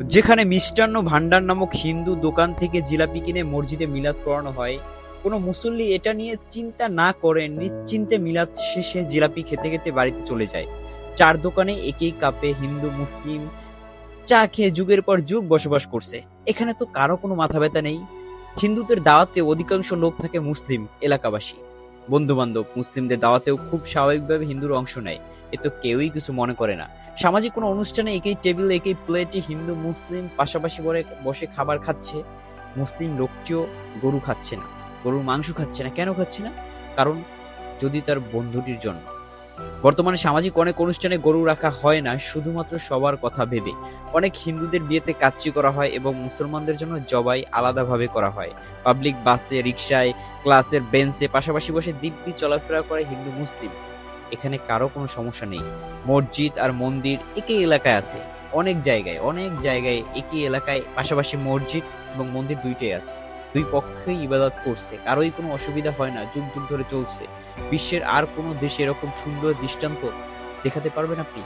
যেখানে মিষ্টান্ন ভান্ডার নামক হিন্দু দোকান থেকে জিলাপি কিনে মসজিদে মিলাদ পড়ানো হয়, কোনো মুসল্লি এটা নিয়ে চিন্তা না করে, নিশ্চিন্তে মিলাদ শেষে জিলাপি খেতে খেতে বাড়িতে চলে যায়। চার দোকানে একই কাপে হিন্দু, মুসলিম, চা খেয়ে যুগের পর যুগ বসবাস করছে। এখানে তো কারও কোনো মাথা ব্যথা নেই। হিন্দুদের দাওয়াতে অধিকাংশ লোক থাকে মুসলিম এলাকাবাসী। বন্ধু বান্ধব মুসলিমদের দাওয়াতেও খুব স্বাভাবিকভাবে হিন্দুর অংশ নেয়। এ তো কেউই কিছু মনে করে না। সামাজিক কোনো অনুষ্ঠানে একই টেবিল, একই প্লেটে হিন্দু, মুসলিম পাশাপাশি বসে খাবার খাচ্ছে। মুসলিম লোকটিও গরু খাচ্ছে না। গরুর মাংস খাচ্ছে না। কেন খাচ্ছে না? কারণ যদি তার বন্ধুটির জন্য। বর্তমানে সামাজিক অনেক অনুষ্ঠানে গরু রাখা হয় না, শুধুমাত্র সবার কথা ভেবে। অনেক হিন্দুদের বিয়েতে কাচ্চি করা হয় এবং মুসলমানদের জন্য জবাই আলাদাভাবে করা হয়। পাবলিক বাসে রিক্সায় ক্লাসের বেঞ্চে পাশাপাশি বসে দিব্যি চলাফেরা করে হিন্দু মুসলিম। এখানে কারও কোনো সমস্যা নেই। মসজিদ আর মন্দির একই এলাকায় আছে। অনেক জায়গায় অনেক জায়গায় একই এলাকায় পাশাপাশি মসজিদ এবং মন্দির দুইটাই আছে। দুই পক্ষেই ইবাদত করছে, কারোই কোনো অসুবিধা হয় না, যুগ যুগ ধরে চলছে। বিশ্বের আর কোনো দেশে এরকম সুন্দর দৃষ্টান্ত দেখাতে পারবেন আপনি?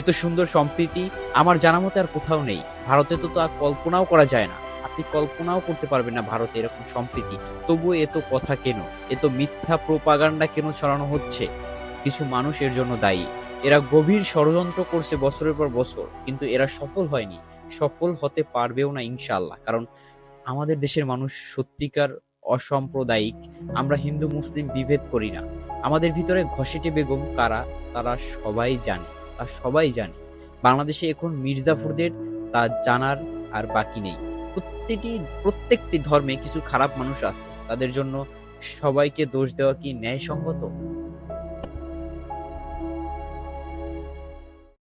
এত সুন্দর সম্প্রীতি, আমার জানা মতে আর কোথাও নেই। ভারতে তো তা কল্পনাও করা যায় না। আপনি কল্পনাও করতে পারবেন না ভারতে এরকম সম্প্রীতি। তবুও এত কথা কেন? এত মিথ্যা প্রোপাগান্ডা কেন ছড়ানো হচ্ছে? কিছু মানুষ এর জন্য দায়ী। এরা গভীর ষড়যন্ত্র করছে বছরের পর বছর, কিন্তু এরা সফল হয়নি। সফল হতে পারবেও না ইনশাআল্লাহ, কারণ আমাদের দেশের মানুষ সত্যিকার অসাম্প্রদায়িক। আমরা হিন্দু, মুসলিম বিভেদ করি না। আমাদের ভিতরে ঘসেটে বেগম কারা, তারা সবাই জানে, তা সবাই জানে। বাংলাদেশে এখন মির্জাফরদের তা জানার আর বাকি নেই। প্রত্যেকটি প্রত্যেকটি ধর্মে কিছু খারাপ মানুষ আছে। তাদের জন্য সবাইকে দোষ দেওয়া কি ন্যায়সঙ্গত?